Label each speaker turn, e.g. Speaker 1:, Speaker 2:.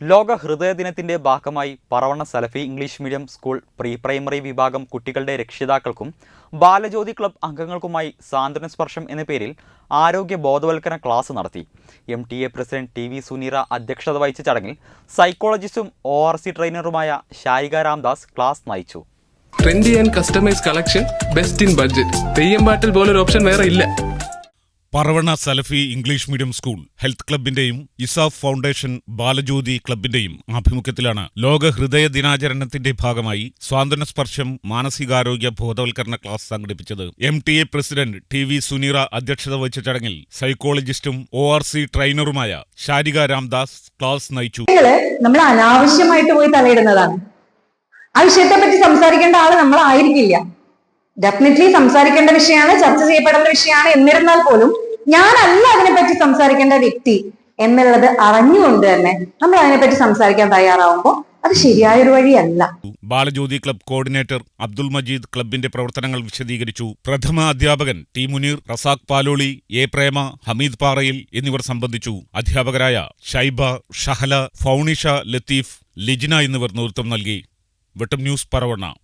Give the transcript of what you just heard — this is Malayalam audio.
Speaker 1: ലോക ഹൃദയ ദിനത്തിന്റെ ഭാഗമായി Paravanna Salafi English medium school pre primary വിഭാഗം കുട്ടികളുടെ രക്ഷിതാക്കൾക്കും ബാലജ്യോതി ക്ലബ് അംഗങ്ങൾക്കുമായി സാന്ത്വന സ്പർശം എന്ന പേരിൽ ആരോഗ്യ ബോധവൽക്കരണ ക്ലാസ് നടത്തി. M T A president T V Suneera അധ്യക്ഷത വഹിച്ച ചടങ്ങിൽ സൈക്കോളജിസ്റ്റും ഒ ആർ സി ട്രെയിനറുമായ ഷായിക രാംദാസ് ക്ലാസ് നയിച്ചു.
Speaker 2: Trendy and customise collection best in budget Theyyam പാട്ടിൽ പോലൊരു ഓപ്ഷൻ വേറെ ഇല്ല.
Speaker 3: Paravanna Salafi English medium school health ക്ലബിന്റെയും ESAF foundation Balajyothi ക്ലബിന്റെയും ആഭിമുഖ്യത്തിലാണ് ലോക ഹൃദയ ദിനാചരണത്തിന്റെ ഭാഗമായി സ്വാതന്ത്ര്യ സ്പർശം മാനസികാരോഗ്യ ബോധവൽക്കരണ ക്ലാസ് സംഘടിപ്പിച്ചത് M T A president T V Suneera അധ്യക്ഷത വഹിച്ച ചടങ്ങിൽ സൈക്കോളജിസ്റ്റും ഒ ആർ സി ട്രെയിനറുമായ ശാരിക രാംദാസ് ക്ലാസ് നയിച്ചു.
Speaker 4: നമ്മൾ അനാവശ്യമായിട്ട് പോയി തലയിടുന്നതാണ്. ആ വിഷയത്തെ പറ്റി സംസാരിക്കേണ്ട ആൾ നമ്മളായിരിക്കില്ല. ഡെഫിനറ്റ്ലി സംസാരിക്കേണ്ട വിഷയമാണ് ചർച്ച ചെയ്യപ്പെടേണ്ട വിഷയമാണ്. എന്നിരുന്നാൽ പോലും ഞാനല്ല അതിനെപ്പറ്റി സംസാരിക്കേണ്ട വ്യക്തി എന്നുള്ളത് അറിഞ്ഞുകൊണ്ട് തന്നെ നമ്മൾ അതിനെപ്പറ്റി സംസാരിക്കാൻ തയ്യാറാവുമ്പോൾ അത് ശരിയായൊരു വഴിയല്ല.
Speaker 3: ബാലജ്യോതി ക്ലബ് കോർഡിനേറ്റർ അബ്ദുൾ മജീദ് ക്ലബിന്റെ പ്രവർത്തനങ്ങൾ വിശദീകരിച്ചു. പ്രഥമ അധ്യാപകൻ ടി മുനീർ റസാഖ് പാലോളി എ പ്രേമ ഹമീദ് പാറയിൽ എന്നിവർ സംബന്ധിച്ചു. അധ്യാപകരായ ഷൈബ ഷഹല ഫൗണിഷ ലത്തീഫ് ലിജിന എന്നിവർ നേതൃത്വം നൽകി. വെട്ടം ന്യൂസ് പറവണ്ണ.